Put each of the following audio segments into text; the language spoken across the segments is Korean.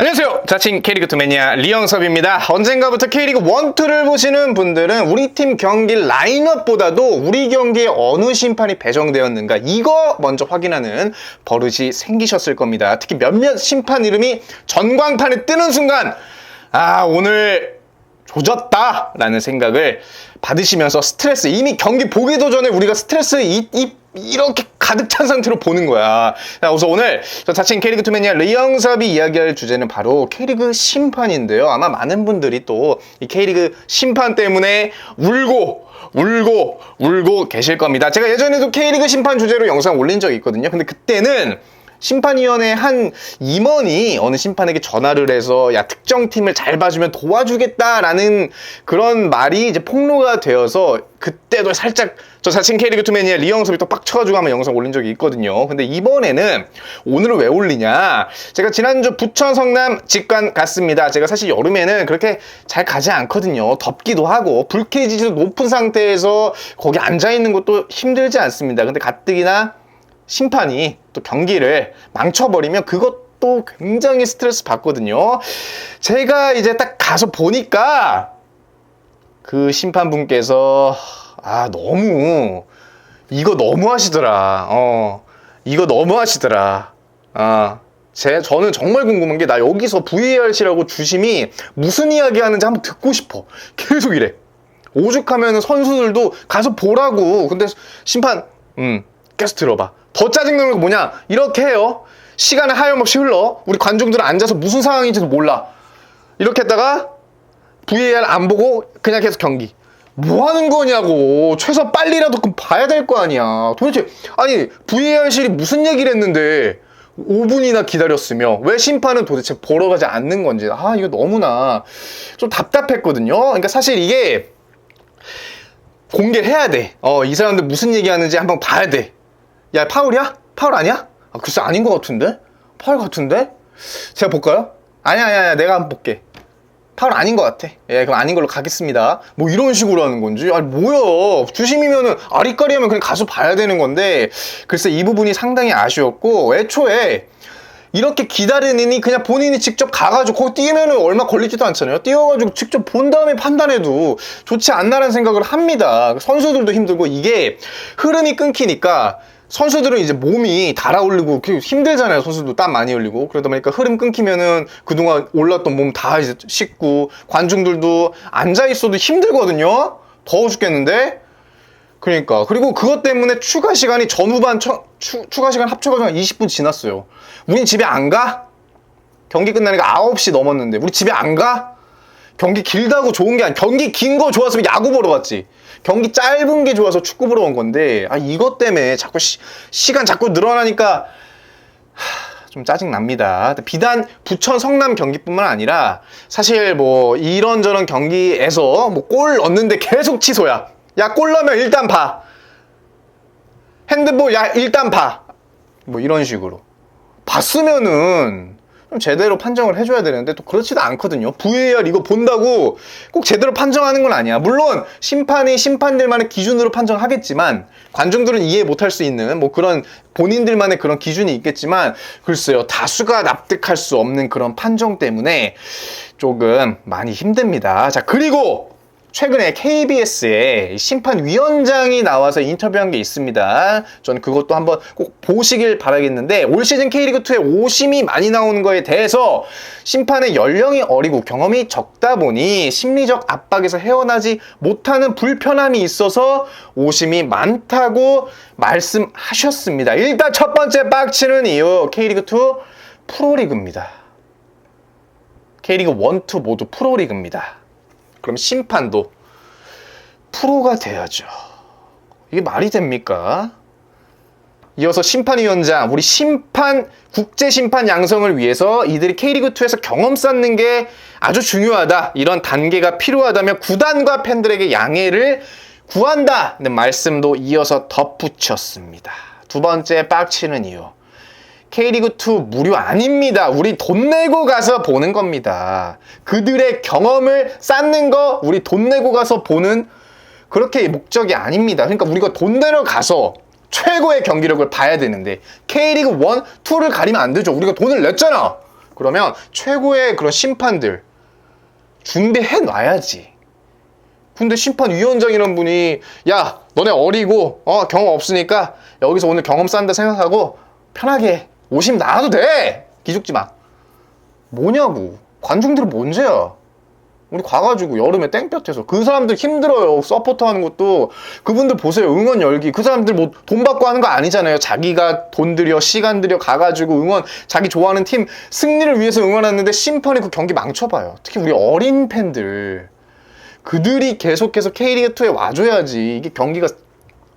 안녕하세요. 자칭 K리그2 매니아 리영섭입니다. 언젠가부터 K리그 1, 2를 보시는 분들은 우리 팀 경기 라인업보다도 우리 경기에 어느 심판이 배정되었는가 이거 먼저 확인하는 버릇이 생기셨을 겁니다. 특히 몇몇 심판 이름이 전광판에 뜨는 순간 아 오늘 조졌다라는 생각을 받으시면서 스트레스 이미 경기 보기도 전에 우리가 스트레스 이, 이, 이렇게 가득 찬 상태로 보는 거야. 자, 우선 오늘 저 자칭 K리그2 매니아 리영섭이 이야기할 주제는 바로 K리그 심판인데요. 아마 많은 분들이 또 이 K리그 심판 때문에 울고 울고 울고 계실 겁니다. 제가 예전에도 K리그 심판 주제로 영상 올린 적이 있거든요. 근데 그때는 심판위원회 한 임원이 어느 심판에게 전화를 해서 야 특정 팀을 잘 봐주면 도와주겠다라는 그런 말이 이제 폭로가 되어서 그때도 살짝 저 자칭 K리그2 매니아 리영섭이 또 빡쳐가지고 한번 영상 올린 적이 있거든요. 근데 이번에는 오늘은 왜 올리냐? 제가 지난주 부천 성남 직관 갔습니다. 제가 사실 여름에는 그렇게 잘 가지 않거든요. 덥기도 하고 불쾌지수 높은 상태에서 거기 앉아 있는 것도 힘들지 않습니다. 근데 가뜩이나 심판이 또 경기를 망쳐버리면 그것도 굉장히 스트레스 받거든요. 제가 이제 딱 가서 보니까 그 심판분께서 아 너무 이거 너무 하시더라. 어 이거 너무 하시더라. 아 제, 저는 정말 궁금한 게 나 여기서 VARC라고 주심이 무슨 이야기 하는지 한번 듣고 싶어. 계속 이래. 오죽하면 선수들도 가서 보라고. 근데 심판, 음, 계속 들어봐. 더 짜증나는 거 뭐냐? 이렇게 해요. 시간을 하염없이 흘러. 우리 관중들은 앉아서 무슨 상황인지도 몰라. 이렇게 했다가 VAR 안 보고 그냥 계속 경기. 뭐 하는 거냐고. 최소 빨리라도 그 봐야 될 거 아니야. 도대체, 아니, VAR실이 무슨 얘기를 했는데 5분이나 기다렸으며 왜 심판은 도대체 보러 가지 않는 건지. 아, 이거 너무나 좀 답답했거든요. 그러니까 사실 이게 공개를 해야 돼. 어, 이 사람들 무슨 얘기하는지 한번 봐야 돼. 야, 파울이야? 파울 아니야? 아, 글쎄 아닌 것 같은데? 파울 같은데? 제가 볼까요? 아니야, 아니야, 아니야. 내가 한번 볼게. 파울 아닌 것 같아. 예, 그럼 아닌 걸로 가겠습니다. 뭐 이런 식으로 하는 건지. 아니, 뭐야. 주심이면은 아리까리 하면 그냥 가서 봐야 되는 건데, 글쎄 이 부분이 상당히 아쉬웠고, 애초에 이렇게 기다리느니 그냥 본인이 직접 가가지고 거기 뛰면은 얼마 걸리지도 않잖아요. 뛰어가지고 직접 본 다음에 판단해도 좋지 않나라는 생각을 합니다. 선수들도 힘들고 이게 흐름이 끊기니까 선수들은 이제 몸이 달아올리고 힘들잖아요. 선수도 땀 많이 흘리고 그러다 보니까 흐름 끊기면은 그동안 올랐던 몸 다 이제 씻고 관중들도 앉아 있어도 힘들거든요. 더워 죽겠는데. 그러니까 그리고 그것 때문에 추가 시간이 전후반 처, 추, 추가 시간 합쳐가지고 한 20분 지났어요. 우린 집에 안 가? 경기 끝나니까 9시 넘었는데 우리 집에 안 가? 경기 길다고 좋은 게 아니야. 경기 긴 거 좋았으면 야구 보러 갔지. 경기 짧은 게 좋아서 축구 보러 온 건데 아 이것 때문에 자꾸 시, 시간 자꾸 늘어나니까 하, 좀 짜증 납니다. 비단 부천 성남 경기뿐만 아니라 사실 뭐 이런저런 경기에서 뭐골 넣는데 계속 취소야. 야 골 넣으면 일단 봐. 핸드볼 야 일단 봐. 뭐 이런 식으로 봤으면은 좀 제대로 판정을 해줘야 되는데 또 그렇지도 않거든요. VAR 이거 본다고 꼭 제대로 판정하는 건 아니야. 물론 심판이 심판들만의 기준으로 판정하겠지만 관중들은 이해 못할 수 있는 뭐 그런 본인들만의 그런 기준이 있겠지만 글쎄요 다수가 납득할 수 없는 그런 판정 때문에 조금 많이 힘듭니다. 자 그리고 최근에 KBS에 심판위원장이 나와서 인터뷰한 게 있습니다. 저는 그것도 한번 꼭 보시길 바라겠는데 올 시즌 K리그2에 오심이 많이 나오는 거에 대해서 심판의 연령이 어리고 경험이 적다 보니 심리적 압박에서 헤어나지 못하는 불편함이 있어서 오심이 많다고 말씀하셨습니다. 일단 첫 번째 빡치는 이유 K리그2 프로리그입니다. K리그 1, 2 모두 프로리그입니다. 그럼 심판도 프로가 돼야죠. 이게 말이 됩니까? 이어서 심판위원장, 우리 심판, 국제심판 양성을 위해서 이들이 K리그2에서 경험 쌓는 게 아주 중요하다. 이런 단계가 필요하다면 구단과 팬들에게 양해를 구한다 는 말씀도 이어서 덧붙였습니다. 두 번째 빡치는 이유. K리그2 무료 아닙니다. 우리 돈 내고 가서 보는 겁니다. 그들의 경험을 쌓는 거 우리 돈 내고 가서 보는 그렇게 목적이 아닙니다. 그러니까 우리가 돈 내러 가서 최고의 경기력을 봐야 되는데 K리그 1, 2를 가리면 안 되죠. 우리가 돈을 냈잖아. 그러면 최고의 그런 심판들 준비해 놔야지. 근데 심판위원장이란 분이 야 너네 어리고 어 경험 없으니까 여기서 오늘 경험 쌓는다 생각하고 편하게 오시면 나와도 돼! 기죽지 마. 뭐냐고. 관중들은 뭔 죄야? 우리 가가지고 여름에 땡볕에서. 그 사람들 힘들어요. 서포터 하는 것도. 그분들 보세요. 응원 열기. 그 사람들 뭐 돈 받고 하는 거 아니잖아요. 자기가 돈 들여 시간 들여 가가지고 응원. 자기 좋아하는 팀 승리를 위해서 응원하는데 심판이 그 경기 망쳐봐요. 특히 우리 어린 팬들. 그들이 계속해서 K리그2에 와줘야지. 이게 경기가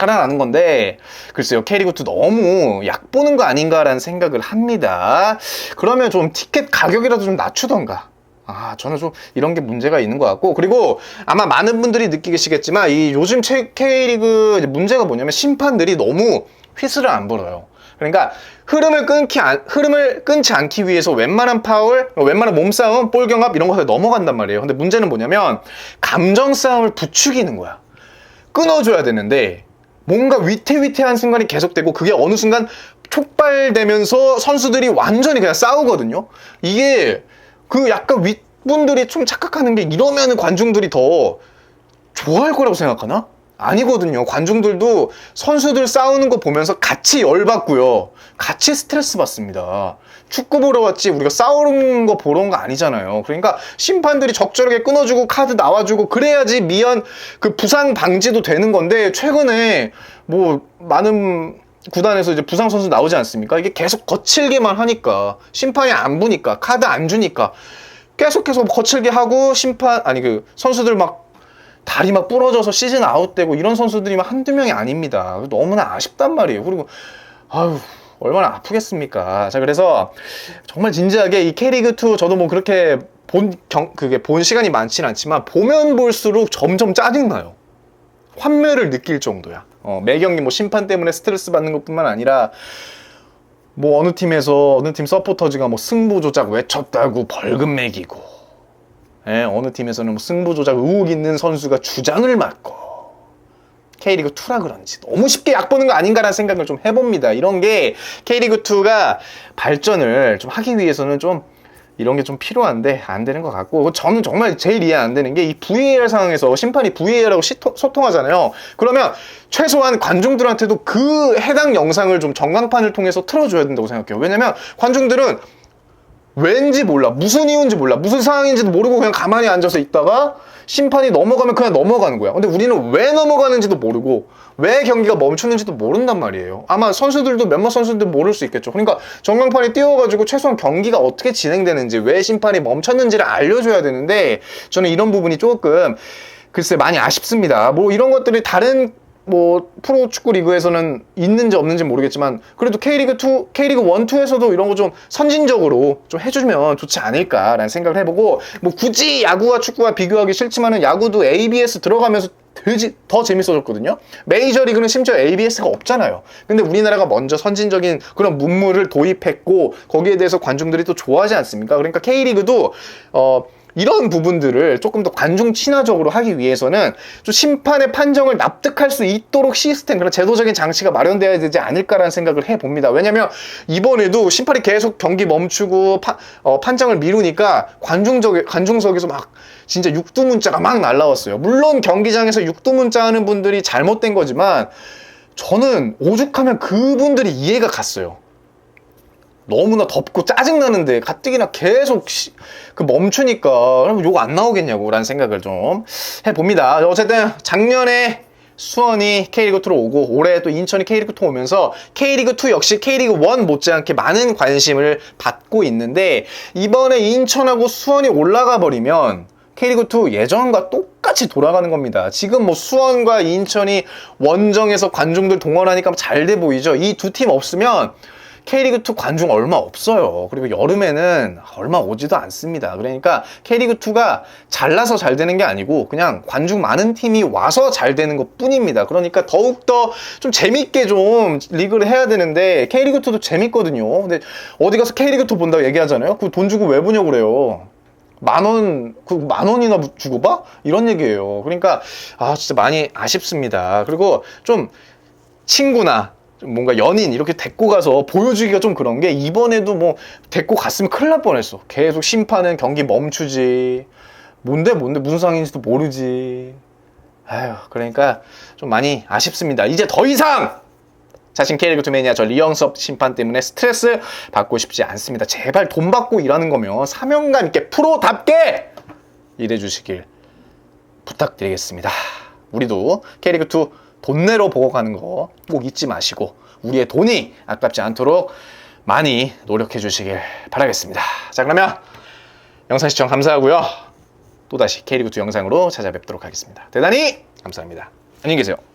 살아나는 건데 글쎄요 K리그2 너무 약 보는 거 아닌가라는 생각을 합니다 그러면 좀 티켓 가격이라도 좀 낮추던가 아 저는 좀 이런 게 문제가 있는 것 같고 그리고 아마 많은 분들이 느끼시겠지만 이 요즘 최- K리그 문제가 뭐냐면 심판들이 너무 휘슬을 안 불어요 그러니까 흐름을 끊기 안- 흐름을 끊지 않기 위해서 웬만한 파울, 웬만한 몸싸움, 볼 경합 이런 것에 넘어간단 말이에요. 근데 문제는 뭐냐면 감정 싸움을 부추기는 거야. 끊어줘야 되는데 뭔가 위태위태한 순간이 계속되고 그게 어느 순간 촉발되면서 선수들이 완전히 그냥 싸우거든요. 이게 그 약간 윗분들이 좀 착각하는 게 이러면 관중들이 더 좋아할 거라고 생각하나? 아니거든요. 관중들도 선수들 싸우는 거 보면서 같이 열받고요. 같이 스트레스 받습니다. 축구 보러 왔지 우리가 싸우는 거 보러 온 거 아니잖아요. 그러니까 심판들이 적절하게 끊어주고 카드 나와주고 그래야지 미연 그 부상 방지도 되는 건데 최근에 뭐 많은 구단에서 이제 부상 선수 나오지 않습니까? 이게 계속 거칠게만 하니까 심판이 안 부니까 카드 안 주니까 계속해서 거칠게 하고 심판 아니 그 선수들 막 다리 막 부러져서 시즌 아웃되고 이런 선수들이 막 한두 명이 아닙니다. 너무나 아쉽단 말이에요. 그리고 아유 얼마나 아프겠습니까? 자 그래서 정말 진지하게 이 K리그 2 저도 뭐 그렇게 본 경, 그게 본 시간이 많지는 않지만 보면 볼수록 점점 짜증나요. 환멸을 느낄 정도야. 어, 매 경기 뭐 심판 때문에 스트레스 받는 것뿐만 아니라 뭐 어느 팀에서 어느 팀 서포터즈가 뭐 승부 조작 외쳤다고 벌금 매기고 예, 어느 팀에서는 뭐 승부 조작 의혹 있는 선수가 주장을 맡고 K리그 2라 그런지 너무 쉽게 약 보는 거 아닌가라는 생각을 좀 해봅니다. 이런 게 K리그 2가 발전을 좀 하기 위해서는 좀 이런 게 좀 필요한데 안 되는 것 같고 저는 정말 제일 이해 안 되는 게 이 VAR 상황에서 심판이 VAR하고 소통하잖아요. 그러면 최소한 관중들한테도 그 해당 영상을 좀 전광판을 통해서 틀어줘야 된다고 생각해요. 왜냐면 관중들은 왠지 몰라. 무슨 이유인지 몰라. 무슨 상황인지도 모르고 그냥 가만히 앉아서 있다가 심판이 넘어가면 그냥 넘어가는 거야. 근데 우리는 왜 넘어가는지도 모르고 왜 경기가 멈추는지도 모른단 말이에요. 아마 선수들도 몇몇 선수들 모를 수 있겠죠. 그러니까 전광판이 띄워가지고 최소한 경기가 어떻게 진행되는지 왜 심판이 멈췄는지를 알려줘야 되는데 저는 이런 부분이 조금 글쎄 많이 아쉽습니다. 뭐 이런 것들이 다른 뭐 프로 축구 리그에서는 있는지 없는지 모르겠지만 그래도 K리그 2, K리그 1, 2에서도 이런 거 좀 선진적으로 좀 해주면 좋지 않을까라는 생각을 해보고 뭐 굳이 야구와 축구와 비교하기 싫지만은 야구도 ABS 들어가면서 더 재밌어졌거든요. 메이저리그는 심지어 ABS가 없잖아요. 근데 우리나라가 먼저 선진적인 그런 문물을 도입했고 거기에 대해서 관중들이 또 좋아하지 않습니까? 그러니까 K리그도 어 이런 부분들을 조금 더 관중 친화적으로 하기 위해서는 좀 심판의 판정을 납득할 수 있도록 시스템, 그런 제도적인 장치가 마련되어야 되지 않을까라는 생각을 해봅니다. 왜냐면 이번에도 심판이 계속 경기 멈추고 파- 어, 판정을 미루니까 관중적, 관중석에서 막 진짜 육두문자가 막 날라왔어요. 물론 경기장에서 육두문자 하는 분들이 잘못된 거지만 저는 오죽하면 그분들이 이해가 갔어요. 너무나 덥고 짜증나는데 가뜩이나 계속 시- 그 멈추니까 그럼 욕안 나오겠냐고 라는 생각을 좀 해봅니다. 어쨌든 작년에 수원이 K리그2로 오고 올해 또 인천이 K리그2 오면서 K리그2 역시 K리그1 못지않게 많은 관심을 받고 있는데 이번에 인천하고 수원이 올라가 버리면 K리그2 예전과 똑같이 돌아가는 겁니다. 지금 뭐 수원과 인천이 원정에서 관중들 동원하니까 잘 돼 보이죠? 이 두 팀 없으면 K리그2 관중 얼마 없어요. 그리고 여름에는 얼마 오지도 않습니다. 그러니까 K리그2가 잘나서 잘 되는 게 아니고 그냥 관중 많은 팀이 와서 잘 되는 것 뿐입니다. 그러니까 더욱더 좀 재밌게 좀 리그를 해야 되는데 K리그2도 재밌거든요. 근데 어디 가서 K리그2 본다고 얘기하잖아요. 그 돈 주고 왜 보냐고 그래요. 만 원, 그 만 원이나 주고 봐? 이런 얘기예요. 그러니까, 아, 진짜 많이 아쉽습니다. 그리고 좀 친구나 좀 뭔가 연인 이렇게 데리고 가서 보여주기가 좀 그런 게 이번에도 뭐 데리고 갔으면 큰일 날 뻔했어. 계속 심판은 경기 멈추지. 뭔데 뭔데 무슨 상인지도 모르지. 아유 그러니까 좀 많이 아쉽습니다. 이제 더 이상 자신 K리그2 매니아 저 리영섭 심판 때문에 스트레스 받고 싶지 않습니다. 제발 돈 받고 일하는 거면 사명감 있게 프로답게 일해 주시길 부탁드리겠습니다. 우리도 K리그 2 돈 내러 보고 가는 거 꼭 잊지 마시고 우리의 돈이 아깝지 않도록 많이 노력해 주시길 바라겠습니다. 자 그러면 영상 시청 감사하고요. 또다시 K리그2 영상으로 찾아뵙도록 하겠습니다. 대단히 감사합니다. 안녕히 계세요.